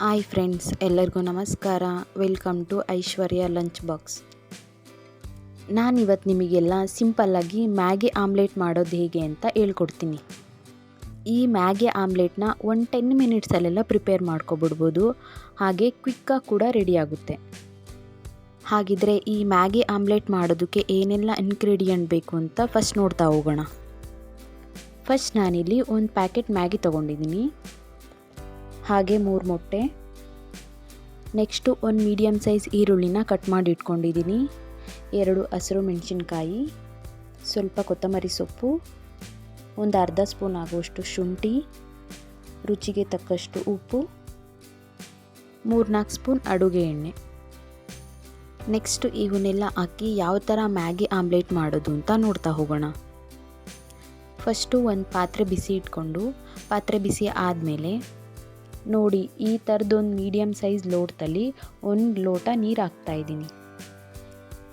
Hi friends, ಎಲ್ಲರಿಗೂ ನಮಸ್ಕಾರ. Welcome to Aishwarya lunch box. ನಾನಿವತ್ತು ನಿಮಗೆಲ್ಲ ಸಿಂಪಲ್ಲಾಗಿ ಮ್ಯಾಗಿ ಆಮ್ಲೆಟ್ ಮಾಡೋದು ಹೇಗೆ ಅಂತ ಹೇಳ್ಕೊಡ್ತೀನಿ. ಈ ಮ್ಯಾಗಿ ಆಮ್ಲೆಟ್ನ ಒನ್ ಟೆನ್ ಮಿನಿಟ್ಸಲ್ಲೆಲ್ಲ ಪ್ರಿಪೇರ್ ಮಾಡ್ಕೊಬಿಡ್ಬೋದು. ಹಾಗೆ ಕ್ವಿಕ್ಕಾಗಿ ಕೂಡ ರೆಡಿ ಆಗುತ್ತೆ. ಹಾಗಿದ್ರೆ ಈ ಮ್ಯಾಗಿ ಆಮ್ಲೆಟ್ ಮಾಡೋದಕ್ಕೆ ಏನೆಲ್ಲ ಇನ್ಗ್ರೀಡಿಯೆಂಟ್ ಬೇಕು ಅಂತ ಫಸ್ಟ್ ನೋಡ್ತಾ ಹೋಗೋಣ. ಫಸ್ಟ್ ನಾನಿಲ್ಲಿ ಒಂದು ಪ್ಯಾಕೆಟ್ ಮ್ಯಾಗಿ ತೊಗೊಂಡಿದ್ದೀನಿ. ಹಾಗೆ ಮೂರು ಮೊಟ್ಟೆ. ನೆಕ್ಸ್ಟು ಒಂದು ಮೀಡಿಯಮ್ ಸೈಜ್ ಈರುಳ್ಳಿನ ಕಟ್ ಮಾಡಿ ಇಟ್ಕೊಂಡಿದ್ದೀನಿ ಎರಡು ಹಸಿರು ಮೆಣಸಿನ್ಕಾಯಿ, ಸ್ವಲ್ಪ ಕೊತ್ತಂಬರಿ ಸೊಪ್ಪು, ಒಂದು ಅರ್ಧ ಸ್ಪೂನ್ ಆಗುವಷ್ಟು ಶುಂಠಿ, ರುಚಿಗೆ ತಕ್ಕಷ್ಟು ಉಪ್ಪು, ಮೂರ್ನಾಲ್ಕು ಸ್ಪೂನ್ ಅಡುಗೆ ಎಣ್ಣೆ. ನೆಕ್ಸ್ಟು ಇವನ್ನೆಲ್ಲ ಹಾಕಿ ಯಾವ ಥರ ಮ್ಯಾಗಿ ಆಮ್ಲೆಟ್ ಮಾಡೋದು ಅಂತ ನೋಡ್ತಾ ಹೋಗೋಣ. ಫಸ್ಟು ಒಂದು ಪಾತ್ರೆ ಬಿಸಿ ಇಟ್ಕೊಂಡು, ಪಾತ್ರೆ ಬಿಸಿ ಆದಮೇಲೆ ನೋಡಿ, ಈ ಥರದೊಂದು ಮೀಡಿಯಮ್ ಸೈಜ್ ಲೋಟದಲ್ಲಿ ಒಂದು ಲೋಟ ನೀರು ಹಾಕ್ತಾಯಿದ್ದೀನಿ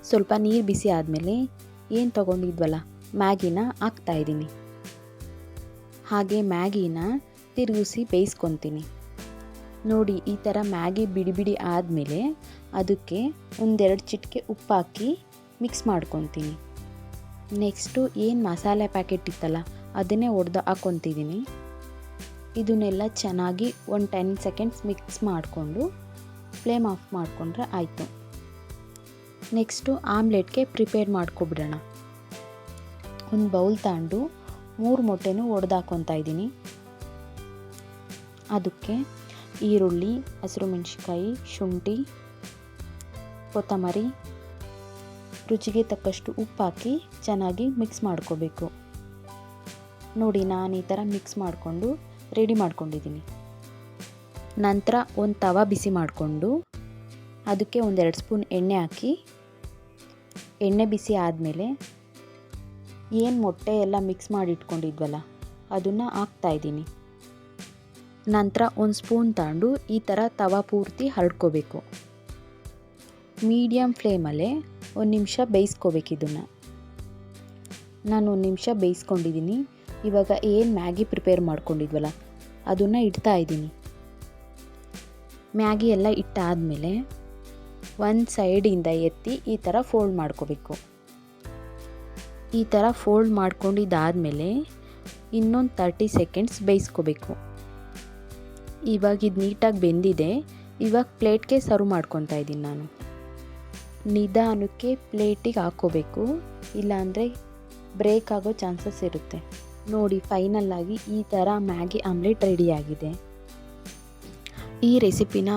ಸ್ವಲ್ಪ ನೀರು ಬಿಸಿ ಆದಮೇಲೆ ಏನು ತೊಗೊಂಡಿದ್ವಲ್ಲ, ಮ್ಯಾಗಿನ ಹಾಕ್ತಾಯಿದ್ದೀನಿ ಹಾಗೆ ಮ್ಯಾಗಿನ ತಿರುಗಿಸಿ ಬೇಯಿಸ್ಕೊತೀನಿ. ನೋಡಿ, ಈ ಥರ ಮ್ಯಾಗಿ ಬಿಡಿ ಬಿಡಿ ಆದಮೇಲೆ ಅದಕ್ಕೆ ಒಂದೆರಡು ಚಿಟಿಕೆ ಉಪ್ಪು ಹಾಕಿ ಮಿಕ್ಸ್ ಮಾಡ್ಕೊತೀನಿ. ನೆಕ್ಸ್ಟು ಏನು ಮಸಾಲೆ ಪ್ಯಾಕೆಟ್ ಇತ್ತಲ್ಲ, ಅದನ್ನೇ ಒಡೆದು ಹಾಕ್ಕೊತಿದ್ದೀನಿ. ಇದನ್ನೆಲ್ಲ ಚೆನ್ನಾಗಿ ಒಂದು ಟೆನ್ ಸೆಕೆಂಡ್ಸ್ ಮಿಕ್ಸ್ ಮಾಡಿಕೊಂಡು ಫ್ಲೇಮ್ ಆಫ್ ಮಾಡಿಕೊಂಡ್ರೆ ಆಯಿತು. ನೆಕ್ಸ್ಟು ಆಮ್ಲೆಟ್ಗೆ ಪ್ರಿಪೇರ್ ಮಾಡ್ಕೊಬಿಡೋಣ. ಒಂದು ಬೌಲ್ ತಗೊಂಡು ಮೂರು ಮೊಟ್ಟೆನೂ ಒಡೆದು ಹಾಕ್ಕೊತಾ ಇದ್ದೀನಿ. ಅದಕ್ಕೆ ಈರುಳ್ಳಿ, ಹಸಿರು ಮೆಣಸಿನ್ಕಾಯಿ, ಶುಂಠಿ, ಕೊತ್ತಂಬರಿ, ರುಚಿಗೆ ತಕ್ಕಷ್ಟು ಉಪ್ಪು ಹಾಕಿ ಚೆನ್ನಾಗಿ ಮಿಕ್ಸ್ ಮಾಡ್ಕೋಬೇಕು. ನೋಡಿ, ನಾನು ಈ ಥರ ಮಿಕ್ಸ್ ಮಾಡಿಕೊಂಡು ರೆಡಿ ಮಾಡ್ಕೊಂಡಿದ್ದೀನಿ. ನಂತರ ಒಂದು ತವ ಬಿಸಿ ಮಾಡಿಕೊಂಡು ಅದಕ್ಕೆ ಒಂದೆರಡು ಸ್ಪೂನ್ ಎಣ್ಣೆ ಹಾಕಿ, ಎಣ್ಣೆ ಬಿಸಿ ಆದಮೇಲೆ ಏನು ಮೊಟ್ಟೆ ಎಲ್ಲ ಮಿಕ್ಸ್ ಮಾಡಿ ಇಟ್ಕೊಂಡಿದ್ವಲ್ಲ ಅದನ್ನು ಹಾಕ್ತಾಯಿದ್ದೀನಿ ನಂತರ ಒಂದು ಸ್ಪೂನ್ ತಗೊಂಡು ಈ ಥರ ತವ ಪೂರ್ತಿ ಹರಡ್ಕೋಬೇಕು. ಮೀಡಿಯಮ್ ಫ್ಲೇಮಲ್ಲೇ ಒಂದು ನಿಮಿಷ ಬೇಯಿಸ್ಕೋಬೇಕು ಇದನ್ನು. ನಾನು ಒಂದು ನಿಮಿಷ ಬೇಯಿಸ್ಕೊಂಡಿದ್ದೀನಿ. ಇವಾಗ ಏನು ಮ್ಯಾಗಿ ಪ್ರಿಪೇರ್ ಮಾಡ್ಕೊಂಡಿದ್ವಲ್ಲ ಅದನ್ನು ಇಡ್ತಾ ಇದ್ದೀನಿ. ಮ್ಯಾಗಿ ಎಲ್ಲ ಇಟ್ಟಾದಮೇಲೆ ಒಂದು ಸೈಡಿಂದ ಎತ್ತಿ ಈ ಥರ ಫೋಲ್ಡ್ ಮಾಡ್ಕೋಬೇಕು. ಈ ಥರ ಫೋಲ್ಡ್ ಮಾಡ್ಕೊಂಡಿದ್ದಾದಮೇಲೆ ಇನ್ನೊಂದು ತರ್ಟಿ ಸೆಕೆಂಡ್ಸ್ ಬೇಯಿಸ್ಕೋಬೇಕು. ಇವಾಗ ಇದು ನೀಟಾಗಿ ಬೆಂದಿದೆ. ಇವಾಗ ಪ್ಲೇಟ್ಗೆ ಸರ್ವ್ ಮಾಡ್ಕೊತಾ ಇದ್ದೀನಿ ನಾನು. ನಿಧಾನಕ್ಕೆ ಪ್ಲೇಟಿಗೆ ಹಾಕ್ಕೋಬೇಕು. ಇಲ್ಲಾಂದರೆ ಬ್ರೇಕ್ ಆಗೋ ಚಾನ್ಸಸ್ ಇರುತ್ತೆ. ನೋಡಿ ಫೈನಲ್ಲಾಗಿ ಈ ಥರ ಮ್ಯಾಗಿ ಆಮ್ಲೆಟ್ ರೆಡಿಯಾಗಿದೆ ಈ ರೆಸಿಪಿನ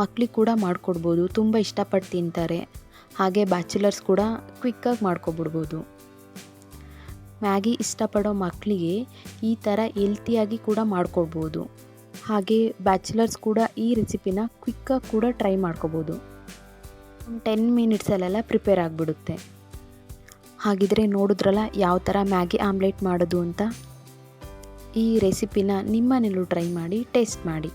ಮಕ್ಳಿಗೆ ಕೂಡ ಮಾಡಿಕೊಡ್ಬೋದು, ತುಂಬ ಇಷ್ಟಪಟ್ಟು ತಿಂತಾರೆ. ಹಾಗೆ ಬ್ಯಾಚುಲರ್ಸ್ ಕೂಡ ಕ್ವಿಕ್ಕಾಗಿ ಮಾಡ್ಕೊಬಿಡ್ಬೋದು. ಮ್ಯಾಗಿ ಇಷ್ಟಪಡೋ ಮಕ್ಕಳಿಗೆ ಈ ಥರ ಹೆಲ್ತಿಯಾಗಿ ಕೂಡ ಮಾಡ್ಕೊಡ್ಬೋದು. ಹಾಗೆ ಬ್ಯಾಚುಲರ್ಸ್ ಕೂಡ ಈ ರೆಸಿಪಿನ ಕ್ವಿಕ್ಕಾಗಿ ಕೂಡ ಟ್ರೈ ಮಾಡ್ಕೋಬೋದು. ಟೆನ್ ಮಿನಿಟ್ಸಲ್ಲೆಲ್ಲ ಪ್ರಿಪೇರ್ ಆಗಿಬಿಡುತ್ತೆ. ಹಾಗಿದ್ರೆ ನೋಡಿದ್ರಲ್ಲ ಯಾವ ಥರ ಮ್ಯಾಗಿ ಆಮ್ಲೆಟ್ ಮಾಡೋದು ಅಂತ? ಈ ರೆಸಿಪಿನ ನಿಮ್ಮನೇಲೂ ಟ್ರೈ ಮಾಡಿ, ಟೇಸ್ಟ್ ಮಾಡಿ.